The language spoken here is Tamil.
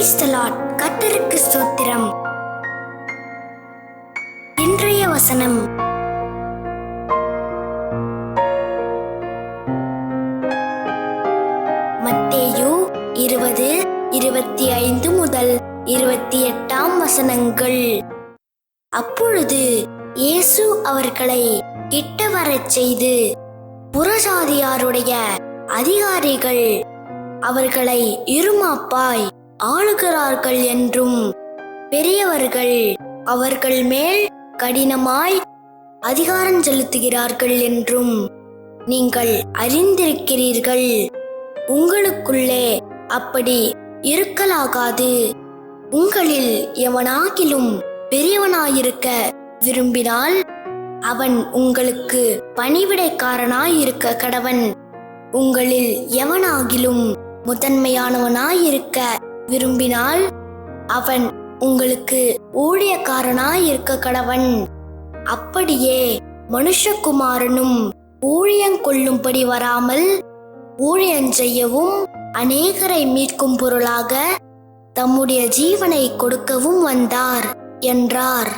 Praise the ஸ்தோத்திரம். இன்றைய வசனம். மத்தேயு இருபது இருபத்தி ஐந்து முதல் இருபத்தி எட்டாம் வசனங்கள். அப்பொழுது இயேசு அவர்களை கிட்ட வரச் செய்து புறஜாதியாருடைய அதிகாரிகள் அவர்களை இருமாப்பாய். ஆளுகிறார்கள் என்றும் பெரியவர்கள் அவர்கள் மேல் கடினமாய் அதிகாரம் செலுத்துகிறார்கள் என்றும் நீங்கள் அறிந்திருக்கிறீர்கள். உங்களுக்குள்ளே அப்படி இருக்கலாகாது. உங்களில் எவனாகிலும் பெரியவனாயிருக்க விரும்பினால் அவன் உங்களுக்கு பணிவிடைக்காரனாயிருக்க கடவன். உங்களில் எவனாகிலும் முதன்மையானவனாயிருக்க விரும்பினால் அவன் உங்களுக்கு ஊழியக்காரனாயிருக்க கடவன். அப்படியே மனுஷகுமாரனும் ஊழியங்கொள்ளும்படி வராமல் ஊழியஞ்செய்யவும் அநேகரை மீட்கும் பொருளாக தம்முடைய ஜீவனை கொடுக்கவும் வந்தார் என்றார்.